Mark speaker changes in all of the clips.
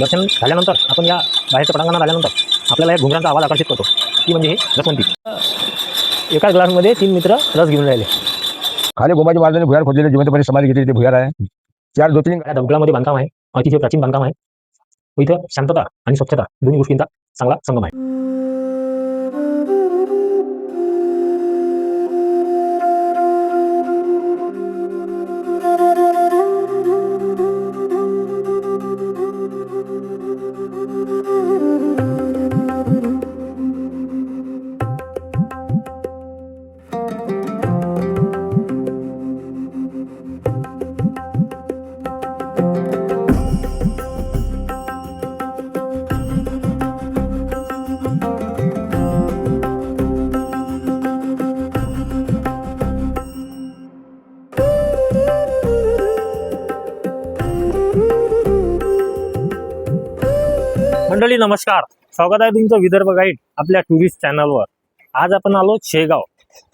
Speaker 1: दर्शन झाल्यानंतर आपण या बाहेरच्या पटांगणात आल्यानंतर आपल्याला एक घुंगरांचा आवाज आकर्षित करतो. ती म्हणजे ही रसवंती. एका ग्लासमध्ये तीन मित्र रस घेऊन राहिले.
Speaker 2: खाली गोमाजी महाराजांनी भुयार खोदलेले जिवंतपणे समाधी घेतली ते भुयार आहे. चार ज्योतिर्लिंग
Speaker 1: या दगडामध्ये बांधकाम आहे. अतिशय प्राचीन बांधकाम आहे. इथं शांतता आणि स्वच्छता दोन्ही गोष्टींचा चांगला संगम आहे. मंडळी नमस्कार. स्वागत आहे तुमचं विदर्भ गाईड आपल्या टुरिस्ट चॅनलवर आज आपण आलो शेगाव.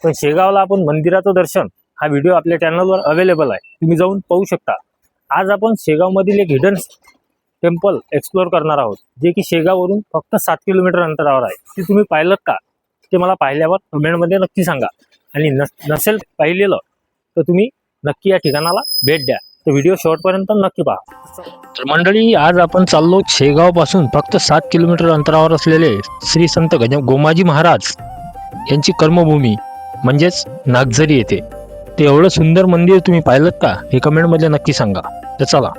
Speaker 1: पण शेगावला आपण मंदिराचं दर्शन हा व्हिडिओ आपल्या चॅनलवर अवेलेबल आहे. तुम्ही जाऊन पाहू शकता. आज आपण शेगावमधील एक हिडन टेम्पल एक्सप्लोअर करणार आहोत जे की शेगाववरून फक्त सात किलोमीटर अंतरावर आहे. ते तुम्ही पाहिलं का? ते मला पाहिल्यावर कमेंटमध्ये नक्की सांगा. आणि नस नसेल पाहिलेलं तर तुम्ही नक्की या ठिकाणाला भेट द्या. तर व्हिडिओ शॉर्टपर्यंत नक्की पहा. तर मंडळी आज आपण चाललो शेगावपासून फक्त सात किलोमीटर अंतरावर असलेले श्री संत गज गोमाजी महाराज यांची कर्मभूमी म्हणजेच नागझरी येथे. ते एवढं सुंदर मंदिर तुम्ही पाहिलं का? हे कमेंटमध्ये नक्की सांगा. तर चला.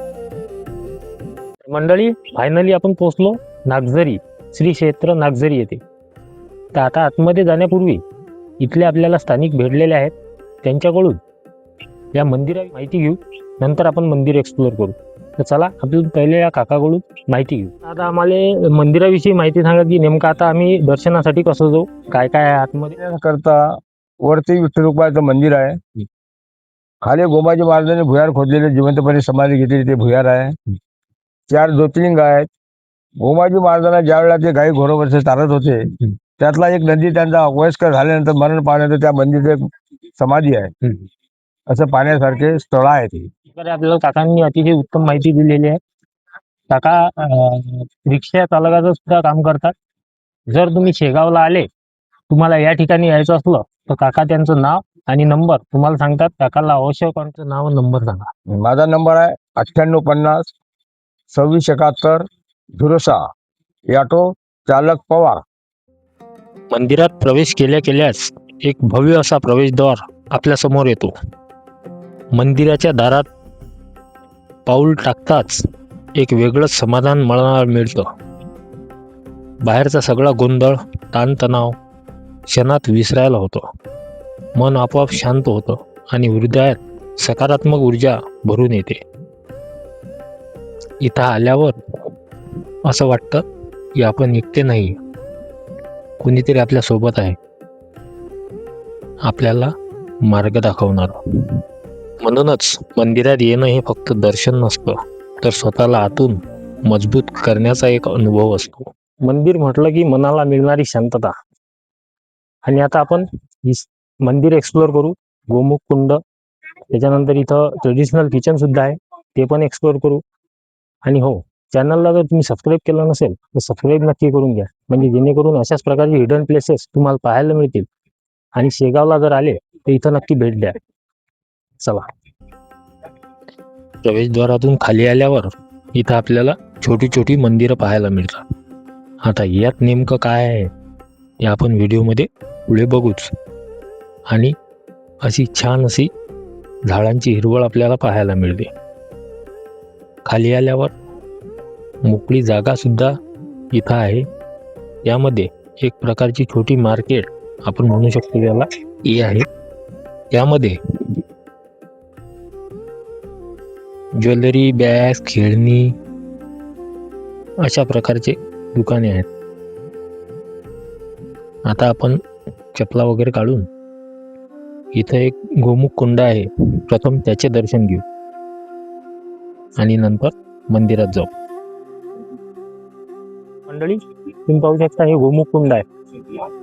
Speaker 1: मंडळी फायनली आपण पोहोचलो नागझरी श्री क्षेत्र नागझरी येथे. तर आता आतमध्ये जाण्यापूर्वी इथले आपल्याला स्थानिक भेटलेले आहेत त्यांच्याकडून या मंदिराची माहिती घेऊ नंतर आपण मंदिर एक्सप्लोअर करू. तर चला आपण पहिले या काकाकडून माहिती घेऊ. आता आम्हाला मंदिराविषयी माहिती सांगा की नेमकं आता आम्ही दर्शनासाठी कसं जाऊ काय काय आहे आतमध्ये?
Speaker 2: करता वरती विठ्ठल मंदिर आहे. खाली गोमाजी महाराजांनी भुयार खोदलेले जिवंतपणे समाधी घेतली ते भुयार आहे. चार ज्योतिर्लिंग आहेत. गोमाजी महाराजांना ज्या वेळेला ते गाई घोडोवरचे चालत होते त्यातला एक नदी त्यांचा वयस्कर झाल्यानंतर मरण पावल्यानंतर त्या मंदिरात एक समाधी आहे. असं पाहण्यासारखे स्थळ आहे ते
Speaker 1: तर आपल्याला काकांनी अतिशय उत्तम माहिती दिलेली आहे. काका अं, रिक्षा चालकाचं सुद्धा काम करतात. जर तुम्ही शेगावला आले तुम्हाला या ठिकाणी यायचं असलं तर काका त्यांचं नाव आणि नंबर तुम्हाला सांगतात. काकाला अवश्य कोणतं नाव नंबर सांगा.
Speaker 2: माझा नंबर आहे अठ्ठ्याण्णव पन्नास सव्वीस एकाहत्तर झिरो सहा. ऑटो चालक पवार.
Speaker 1: मंदिरात प्रवेश केल्या केल्याच एक भव्य असा प्रवेशद्वार आपल्यासमोर येतो. मंदिराच्या दारात पाऊल टाकताच एक वेगळंच समाधान मला मिळतं. बाहेरचा सगळा गोंधळ ताणतणाव क्षणात विसरायला होतो. मन आपोआप शांत होतं आणि हृदयात सकारात्मक ऊर्जा भरून येते. इथं आल्यावर असं वाटतं की आपण एकटे नाही. कुणीतरी आपल्यासोबत आहे. आपल्याला मार्ग दाखवणार. म्हणूनच मंदिरात येणं हे फक्त दर्शन नसतं तर स्वतःला आतून मजबूत करण्याचा एक अनुभव असतो. मंदिर म्हटलं की मनाला मिळणारी शांतता. आणि आता आपण मंदिर एक्सप्लोअर करू. गोमुख कुंड त्याच्यानंतर इथं ट्रेडिशनल किचन सुद्धा आहे ते पण एक्सप्लोअर करू. आणि हो चॅनलला जर तुम्ही सबस्क्राईब केलं नसेल तर सबस्क्राईब नक्की करून घ्या. म्हणजे जेणेकरून अशाच प्रकारचे हिडन प्लेसेस तुम्हाला पाहायला मिळतील. आणि शेगावला जर आले तर इथं नक्की भेट द्या. चला. प्रवेशद्वारातून खाली आल्यावर इथं आपल्याला छोटी छोटी मंदिरं पाहायला मिळतात. आता यात नेमकं काय आहे हे आपण व्हिडिओमध्ये पुढे बघूच. आणि अशी छान अशी झाडांची हिरवळ आपल्याला पाहायला मिळते. खाली आल्यावर मोकळी जागा सुद्धा इथं आहे. यामध्ये एक प्रकारची छोटी मार्केट आपण म्हणू शकतो याला ही आहे. यामध्ये ज्वेलरी बॅग खेळणी अशा प्रकारचे दुकाने आहेत. आता आपण चपला वगैरे काढून इथं एक गोमुख कुंड आहे. प्रथम त्याचे दर्शन घेऊ. आणि नंतर मंदिरात जाऊ. मंडळी तुम्ही पाहू शकता हे गोमुख कुंड आहे.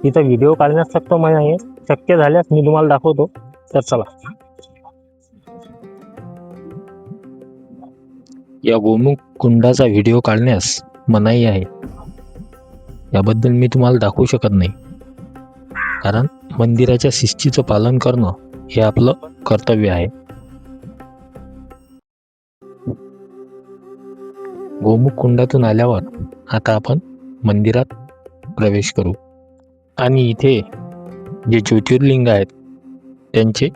Speaker 1: इथं व्हिडिओ काढण्यास सक्षम आहे. शक्य झाल्यास मी तुम्हाला दाखवतो. तर चला. या गोमुख कुंडाचा व्हिडिओ काढण्यास मनाई आहे. याबद्दल मी तुम्हाला दाखवू शकत नाही. कारण मंदिराच्या शिस्तीचं पालन करणं हे आपलं कर्तव्य आहे. गोमुख कुंडातून आल्यावर आता आपण मंदिरात प्रवेश करू. आणि इथे जे ज्योतिर्लिंग आहेत त्यांचे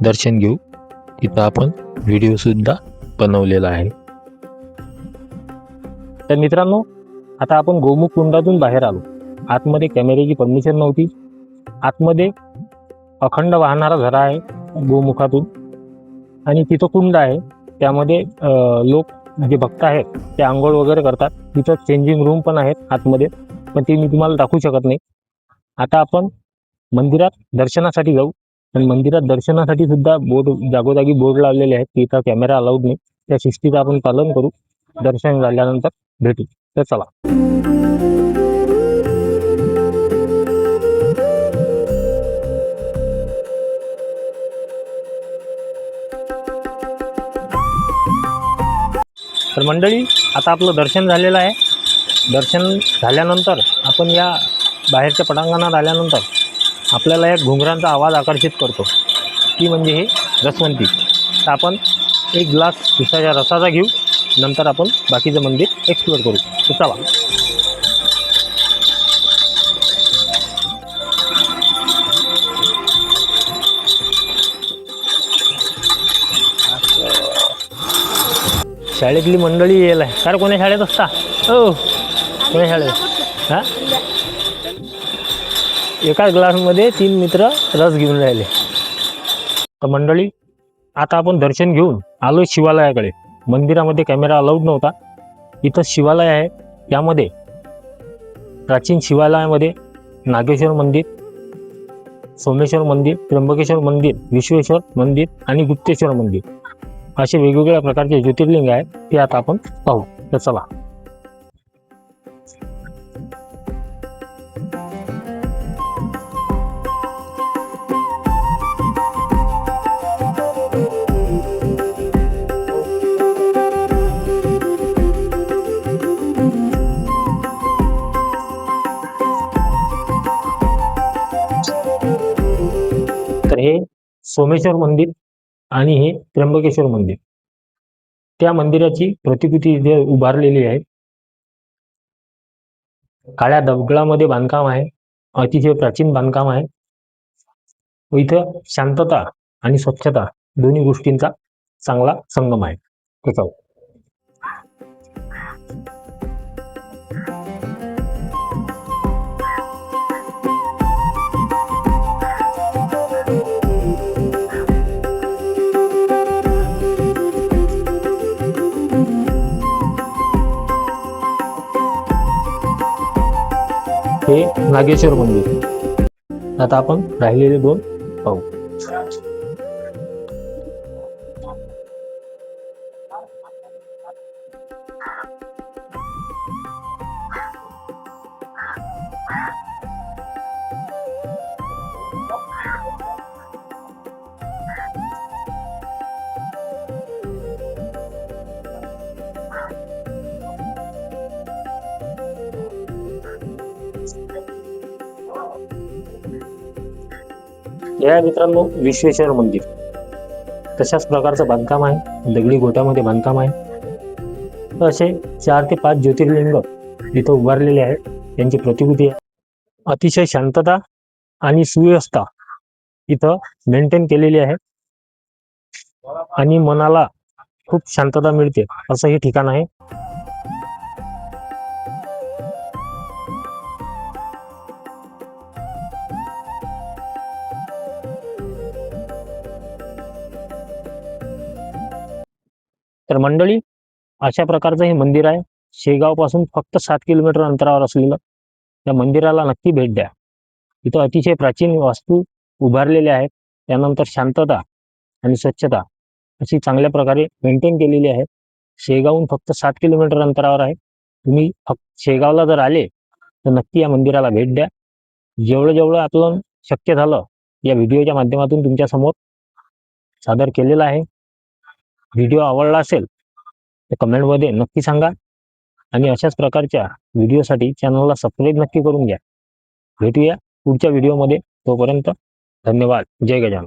Speaker 1: दर्शन घेऊ. तिथं आपण व्हिडिओसुद्धा बनवलेला आहे. तर मित्रांनो आता आपण गोमुख कुंडातून बाहेर आलो. आतमध्ये कॅमेऱ्याची परमिशन नव्हती. आतमध्ये अखंड वाहणारा झरा आहे गोमुखातून. आणि तिथं कुंड आहे. त्यामध्ये लोक जे भक्त आहेत ते आंघोळ वगैरे करतात. तिथं चेंजिंग रूम पण आहेत आतमध्ये. पण ते मी तुम्हाला दाखवू शकत नाही. आता आपण मंदिरात दर्शनासाठी जाऊ. पण मंदिरात दर्शनासाठी सुद्धा बोर्ड जागोजागी बोर्ड लावलेले आहेत. तिथं कॅमेरा अलाउड नाही. त्या शिस्तीचं आपण पालन करू. दर्शन झाल्यानंतर भेटू. तर चला. तर मंडळी आता आपलं दर्शन झालेलं आहे. दर्शन झाल्यानंतर आपण या बाहेरच्या पटांगणात आल्यानंतर आपल्याला एक घुंगरांचा आवाज आकर्षित करतो. ती म्हणजे हे रसवंती. तर आपण एक ग्लास उसाच्या रसाचा घेऊ. नंतर आपण बाकीचं मंदिर एक्सप्लोअर करू. तर चला. शाळेतली मंडळी येईल आहे कारण कोण्या शाळेत असता? हो. कोण्या शाळेत? हां? एकाच ग्लासमध्ये तीन मित्र रस घेऊन राहिले. तर मंडळी आता आपण दर्शन घेऊन आलो शिवालयाकडे. मंदिरामध्ये कॅमेरा अलाउड नव्हता. इथं शिवालय आहे. यामध्ये प्राचीन शिवालयामध्ये नागेश्वर मंदिर सोमेश्वर मंदिर त्र्यंबकेश्वर मंदिर विश्वेश्वर मंदिर आणि गुप्तेश्वर मंदिर असे वेगवेगळ्या प्रकारचे ज्योतिर्लिंग आहेत. ते आता आपण पाहू. तर चला. सोमेश्वर मंदिर आणि हे त्र्यंबकेश्वर मंदिर. त्या मंदिराची प्रतिकृती इथे उभारलेली आहे. काळ्या दगडामध्ये बांधकाम आहे. अतिशय प्राचीन बांधकाम आहे. व इथं शांतता आणि स्वच्छता दोन्ही गोष्टींचा चांगला संगम आहे. त्याचा नागेश्वर मंदिर. आता आपण राहिलेले दोन पाहू. या मित्रांनो विश्वेश्वर मंदिर. तशाच प्रकारचं बांधकाम आहे. दगडी गोट्यामध्ये बांधकाम आहे. असे चार ते पाच ज्योतिर्लिंग इथं उभारलेले आहेत. त्यांची प्रतिकृती आहे. अतिशय शांतता आणि सुव्यवस्था इथं मेंटेन केलेली आहे. आणि मनाला खूप शांतता मिळते. असं हे ठिकाण आहे. तर मंडळी अशा प्रकारचं हे मंदिर आहे. शेगावपासून फक्त सात किलोमीटर अंतरावर असलेलं. त्या मंदिराला नक्की भेट द्या. इथं अतिशय प्राचीन वास्तू उभारलेल्या आहेत. त्यानंतर शांतता आणि स्वच्छता अशी चांगल्या प्रकारे मेंटेन केलेली आहे शेगावहून फक्त सात किलोमीटर अंतरावर आहे. तुम्ही फक्त शेगावला जर आले तर नक्की या मंदिराला भेट द्या. जेवढं जेवढं आपलं शक्य झालं या व्हिडिओच्या माध्यमातून तुमच्यासमोर सादर केलेलं आहे. व्हिडिओ आवडला असेल ते कमेंटमध्ये नक्की सांगा. आणि अशाच प्रकारच्या व्हिडिओसाठी चॅनलला सबस्क्राईब नक्की करून घ्या. भेटूया पुढच्या व्हिडिओमध्ये. तोपर्यंत धन्यवाद. जय गजानन.